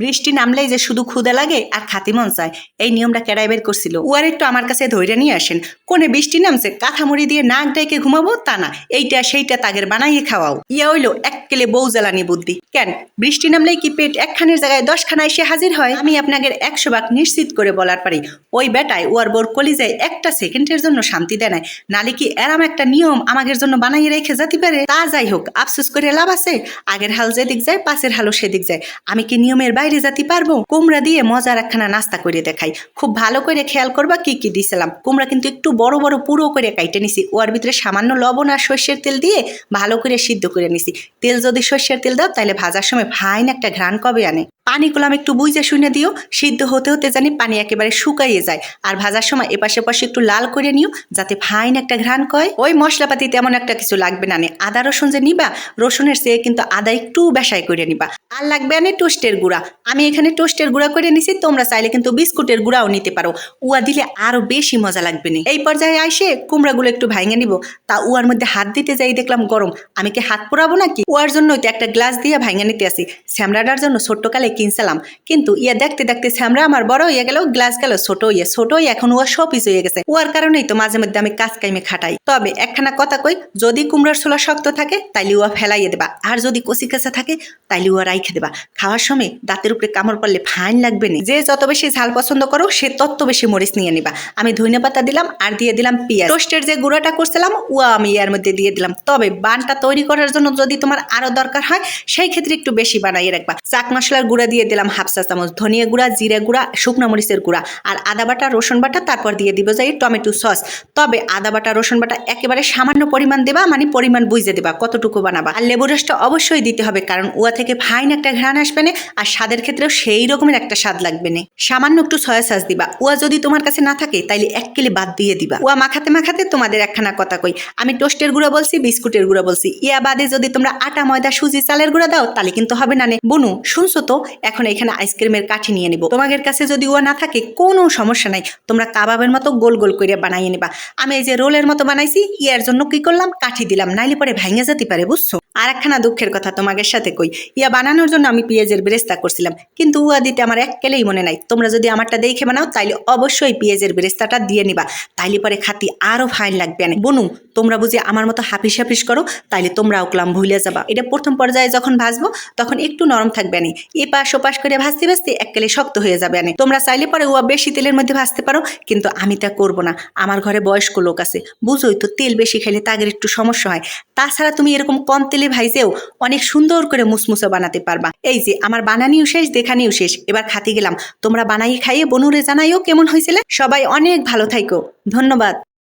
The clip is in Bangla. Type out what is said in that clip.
বৃষ্টি নামলেই যে শুধু ক্ষুদা লাগে আর খাতি মন চায়, এই নিয়মটা কেডাই বের করছিল। উয়ার একটু আমার কাছে ধৈর্য নিয়ে আসেন। কোনে বৃষ্টি নামছে, কাঁথামুড়ি দিয়ে নাক ডাইকে ঘুমাবো তা না, এইটা সেইটা তাগের বানাইয়ে খাওয়াও। ইয়া হইল, এক কেলে বউ জ্বালানি বুদ্ধি। কেন? বৃষ্টি নামলেই কি পেট একখানের জায়গায় দশখানা এসে হাজির হয়? আমি আপনাদের একশো ভাগ নিশ্চিত করে বলার পারি, ওই বেটায় ওয়ার বোর কলিজায় একটা সেকেন্ডের জন্য শান্তি দেয় নাই। নালে কি এরাম একটা নিয়ম আমাদের জন্য বানাইয়ে রেখে যেতে পারে? তা যাই হোক, আফসোস করে লাভ আছে। আগের হাল যেদিক যায়, পাশের হালও সেদিক যায়। আমি কি নিয়মের বাইরে যেতে পারব? কুমড়া দিয়ে মজার একখানা নাস্তা করে দেখাই। খুব ভালো করে খেয়াল করবা কি কি দিছিলাম। কুমড়া কিন্তু একটু বড় বড় পুরো করে কাইটে নিছি। ওর ভিতরে সামান্য লবণ আর সর্ষের তেল দিয়ে ভালো করে সিদ্ধ করে নিছি। তেল যদি সর্ষের তেল দাও তাহলে ভাজার সময় ফাইন একটা ঘ্রাণ কবে আনে? পানি কলাম একটু বুঝে শুনে দিও, সিদ্ধ হতে হতে জানি পানি একেবারে শুকাইয়ে যায়। আর ভাজার সময় এপাশে পাশে একটু লাল করে নিও, যাতে ফাইন একটা ঘ্রাণ কয়। ওই মশলাপাতি তেমন একটা কিছু লাগবে না আদা রসুন যে নিবা, রসুনের চেয়ে কিন্তু আদা একটু বেসাই করে নিবা। আর লাগবে আনে টোস্টের গুঁড়া। আমি এখানে টোস্টের গুঁড়া করে নিছি, তোমরা চাইলে কিন্তু বিস্কুটের গুঁড়াও নিতে পারো। উয়া দিলে আরও বেশি মজা লাগবে না। এই পর্যায়ে আইসে কুমড়াগুলো একটু ভাঙে নিব। তা উয়ার মধ্যে হাত দিতে যাই দেখলাম গরম। আমি কি হাত পোড়াবো নাকি? উয়ার জন্য একটা গ্লাস দিয়ে ভাঙে নিতে আসি। শ্যামরাটার জন্য ছোট্টকালে কিনছিলাম। কিন্তু ইয়া দেখতে দেখতে শ্যামরা আমার বড় হয়ে গেল গ্লাস গেল, ছোট ইয়ে ছোট এখন উয়া সপিস হয়ে গেছে। উয়ার কারণেই তো মাঝে মধ্যে আমি কাজ কাইমে খাটাই। তবে একখানা কথা কই, যদি কুমড়ার ছোলা শক্ত থাকে, তাইলে উয়া ফেলাইয়ে দেবা। আর যদি কচি কাঁচা থাকে, তাইলে উয়া রাইখে দেবা। খাওয়ার সময় দাঁতের উপরে কামড় পড়লে ফাইন লাগবে না। যে যত বেশি ঝাল পছন্দ করো, সে তত বেশি মরিচ নিয়ে নিবা। আমি ধনে পাতা দিলাম আর দিয়ে দিলাম পেঁয়াজ। টোস্টের যে গুঁড়াটা করছিলাম উয়া আমি ইয়ার মধ্যে দিয়ে দিলাম। তবে বানটা তৈরি করার জন্য যদি তোমার আরও দরকার হয়, সেই ক্ষেত্রে একটু বেশি বানাইয়ে রাখবা। চাক মশলার গুঁড়া দিয়ে দিলাম হাফ চা চামচ, ধনিয়া গুঁড়া, জিরা গুঁড়া, শুকনো মরিচের গুঁড়া আর আদা বাটা, রসুন বাটা, তারপর দিয়ে দিব যাই টমেটো সস। তবে আদা বাটা, রসুন বাটা একেবারে সামান্য পরিমাণ দেবা মানে পরিমাণ বুঝে দেবা, কতটুকু বানাবা। আর লেবু রসটা অবশ্যই দিতে হবে, কারণ উয়া থেকে ফাইন একটা ঘ্রাণ আসবে না, আর স্বাদের ক্ষেত্রেও সেই রকমের একটা স্বাদ লাগবে না। সামান্য একটু সয়া সস দিবা। উয়া যদি তোমার কাছে না থাকে, তাইলে এক কিলে বাদ দিয়ে দিবা। উয়া মাখাতে মাখাতে তোমাদের একখানা কথা কই। আমি টোস্টের গুঁড়া বলছি, বিস্কুটের গুঁড়া বলছি। ইয়া বাদে যদি তোমরা আটা, ময়দা, সুজি, চালের গুঁড়া দাও, তাহলে কিন্তু হবে না নে। বনু, শুনছো তো? এখন এখানে আইসক্রিমের কাঠি নিয়ে নিব। তোমাদের কাছে যদি ওয়া না থাকে, কোনো সমস্যা নাই। তোমরা কাবাবের মতো গোল গোল করে বানাইয়ে নিবা। আমি এই যে রোলের মতো বানাইছি, ইয়ার জন্য কি করলাম? কাঠি দিলাম। নাইলে পরে ভাঙে যেতে পারে, বুঝছ? আর একখানা দুঃখের কথা তোমাকে সাথে কই। ইয়া বানানোর জন্য আমি পেঁয়াজের বেরেস্তা করছিলাম। কিন্তু উয়া দিতে আমার এক কেলেই মনে নাই। তোমরা যদি আমারটা দেখে বানাও, তাইলে অবশ্যই পেঁয়াজের বেরেস্তাটা দিয়ে নিবা। তাইলে পরে খাতি আরও ফাইন লাগবে। না বনু, তোমরা বুঝি আমার মতো হাফিস হাফিস করো, তাইলে তোমরা ওকলাম ভুলে যাবা। এটা প্রথম পর্যায়ে যখন ভাজবো, তখন একটু নরম থাকবে না। এ পাশ ও পাশ করে ভাজতে ভাজতে এককেলে শক্ত হয়ে যাবে না। তোমরা চাইলে পরে উয়া বেশি তেলের মধ্যে ভাজতে পারো, কিন্তু আমি তা করব না। আমার ঘরে বয়স্ক লোক আছে। বুঝোই তো তেল বেশি খেলে তাদের একটু সমস্যা হয়। তাছাড়া তুমি এরকম কম তেলে ভাইজেও অনেক সুন্দর করে মুসমুসো বানাতে পারবা। এই যে, আমার বানানিও শেষ, দেখানিও শেষ। এবার খাতে গেলাম। তোমরা বানাই খাইয়ে বনুরে জানাইও কেমন হয়েছিল। সবাই অনেক ভালো থাইকো। ধন্যবাদ।